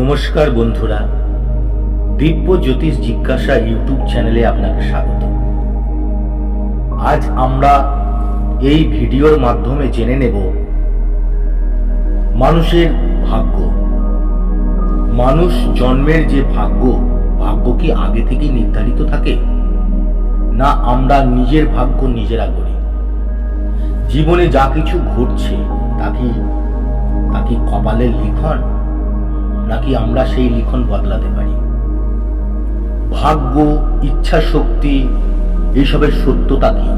নমস্কার বন্ধুরা। দিব্য জ্যোতিষ জিজ্ঞাসা ইউটিউব চ্যানেলে আপনাকে স্বাগত। আজ আমরা এই ভিডিওর মাধ্যমে জেনে নেব মানুষের ভাগ্য। মানুষ জন্মের যে ভাগ্য ভাগ্য কি আগে থেকেই নির্ধারিত থাকে? না আমরা নিজের ভাগ্য নিজেরা করি জীবনে যা কিছু ঘটছে, তা কি তা কি কপালের লিখন? নাকি আমরা সেই লিখন বদলাতে পারি? ভাগ্য, ইচ্ছা, শক্তি এইসবের সত্যতা কি?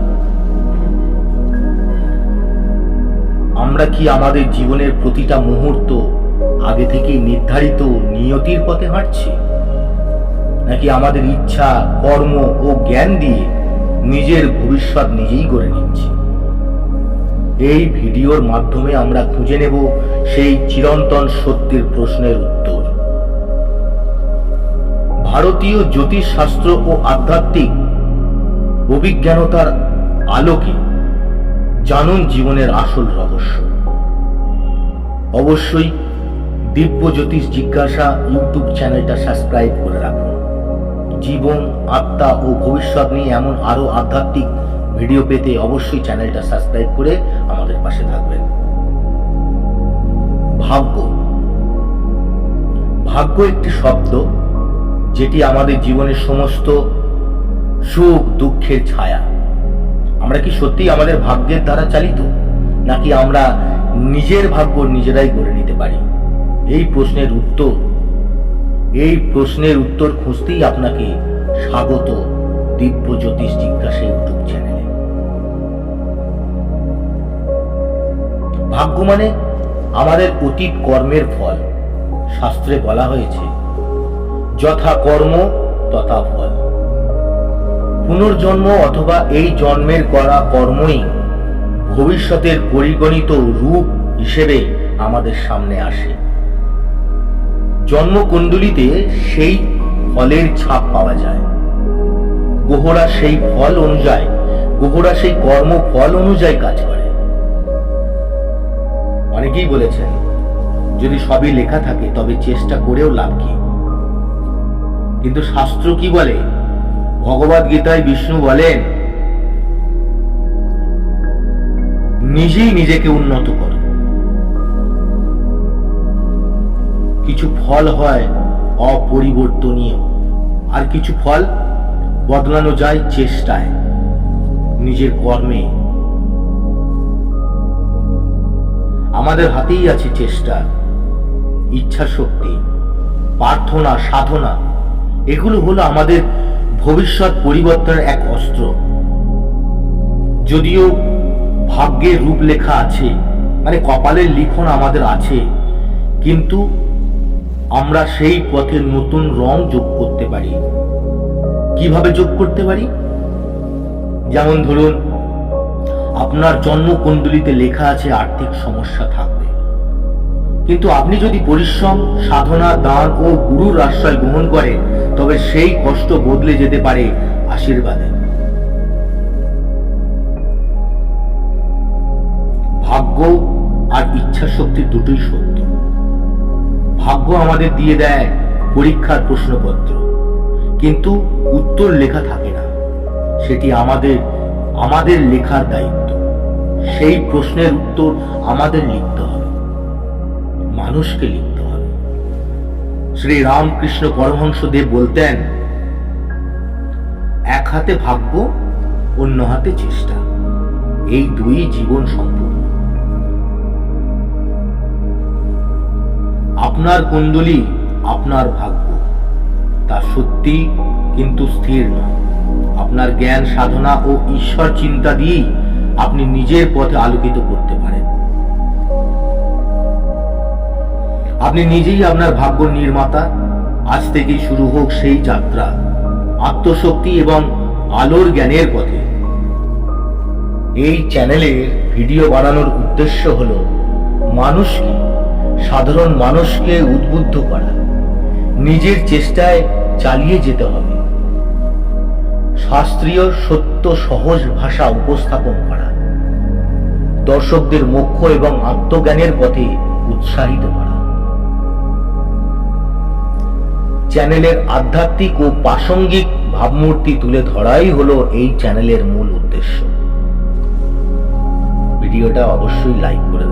আমরা কি আমাদের জীবনের প্রতিটা মুহূর্ত আগে থেকেই নির্ধারিত নিয়তির পথে হাঁটছি? নাকি আমাদের ইচ্ছা, কর্ম ও জ্ঞান দিয়ে নিজের ভবিষ্যৎ নিজেই গড়ে নিচ্ছি? এই ভিডিওর মাধ্যমে আমরা খুঁজে নেব সেই চিরন্তন সত্যের প্রশ্নের উত্তর। ভারতীয় জ্যোতিষশাস্ত্র ও আধ্যাত্মিক অভিজ্ঞানতার আলোকে জানুন জীবনের আসল রহস্য। অবশ্যই দিব্য জ্যোতিষ জিজ্ঞাসা ইউটিউব চ্যানেলটা সাবস্ক্রাইব করে রাখুন। জীবন, আত্মা ও ভবিষ্যৎ নিয়ে এমন আরও আধ্যাত্মিক ভিডিও পেতে অবশ্যই চ্যানেলটা সাবস্ক্রাইব করে আমাদের পাশে থাকবেন। ভাগ্য। ভাগ্য একটি শব্দ যেটি আমাদের জীবনের সমস্ত সুখ, দুঃখের ছায়া। আমরা কি সত্যি আমাদের ভাগ্যের দ্বারা চালিত, নাকি আমরা নিজের ভাগ্য নিজেরাই করে নিতে পারি? এই প্রশ্নের উত্তর, এই প্রশ্নের উত্তর খুঁজতেই আপনাকে স্বাগত দিব্য জ্যোতিষ জিজ্ঞাসা ইউটিউব চ্যানেলে ভাগ্য মানে আমাদের অতীত কর্মের ফল। শাস্ত্রে বলা হয়েছে, যথা কর্ম তথা ফল। পুনর্জন্ম অথবা এই জন্মের করা কর্মই ভবিষ্যতের পরিগণিত রূপ হিসেবে আমাদের সামনে আসে। জন্মকুণ্ডলিতে সেই ফলের ছাপ পাওয়া যায়। গোহরা সেই ফল অনুযায়ী, গোহরা সেই কর্ম ফল অনুযায়ী কাজ করে। অনেকেই বলেছেন, যদি সবই লেখা থাকে, তবে চেষ্টা করেও লাভ কি? কিন্তু শাস্ত্র কি বলে? ভগবত গীতায় বিষ্ণু বলেন, নিজেই নিজেকে উন্নত করো। কিছু ফল হয় অপরিবর্তনীয়, আর কিছু ফল বদলানো যায় চেষ্টায়, নিজের কর্মে। আমাদের হাতেই আছে চেষ্টা ইচ্ছা শক্তি প্রার্থনা, সাধনা। এগুলো হলো আমাদের ভবিষ্যৎ পরিবর্তনের এক অস্ত্র। যদিও ভাগ্যের রূপলেখা আছে মানে কপালের লিখন আমাদের আছে, কিন্তু আমরা সেই পথে নতুন রং যোগ করতে পারি। কীভাবে যোগ করতে পারি? যেমন ধরুন আপনার জন্মকুণ্ডলিতে লেখা আছে আর্থিক সমস্যা থাকবে। কিন্তু আপনি যদি পরিশ্রম, সাধনা, দান ও গুরুর আশ্রয় গ্রহণ করেন তবে সেই কষ্ট বদলে যেতে পারে আশীর্বাদে। ভাগ্য আর ইচ্ছা শক্তি দুটোই সত্য। ভাগ্য আমাদের দিয়ে দেয় পরীক্ষার প্রশ্নপত্র। কিন্তু উত্তর লেখা থাকে না। সেটি আমাদের আমাদের লেখার দায়িত্ব। সেই প্রশ্নের উত্তর আমাদের লিখতে হবে। মানুষকে লিখতে হবে। শ্রী রামকৃষ্ণ পরমহংসদেব বলতেন, এক হাতে ভাগ্য, অন্য হাতে চেষ্টা। এই দুই জীবন সম্পূর্ণ। আপনার কুণ্ডলী আপনার ভাগ্য। তা সত্যি কিন্তু স্থির নয়। আপনার জ্ঞান, সাধনা ও ঈশ্বর চিন্তা দিয়েই আপনি নিজের পথে আলোকিত করতে পারেন। আপনি নিজেই আপনার ভাগ্য নির্মাতা। আজ থেকেই শুরু হোক সেই যাত্রা। আত্মশক্তি এবং আলোর জ্ঞানের পথে। এই চ্যানেলের ভিডিও বানানোর উদ্দেশ্য হল মানুষকে, সাধারণ মানুষকে উদ্বুদ্ধ করা। নিজের চেষ্টায় চালিয়ে যেতে হবে। শাস্ত্রীয় সত্য সহজ ভাষা উপস্থাপন করা। দর্শকদের মোক্ষ এবং আত্মজ্ঞানের পথে উৎসাহিত করা। চ্যানেলের আধ্যাত্মিক ও প্রাসঙ্গিক ভাবমূর্তি তুলে ধরাই হলো এই চ্যানেলের মূল উদ্দেশ্য। ভিডিওটা অবশ্যই লাইক করে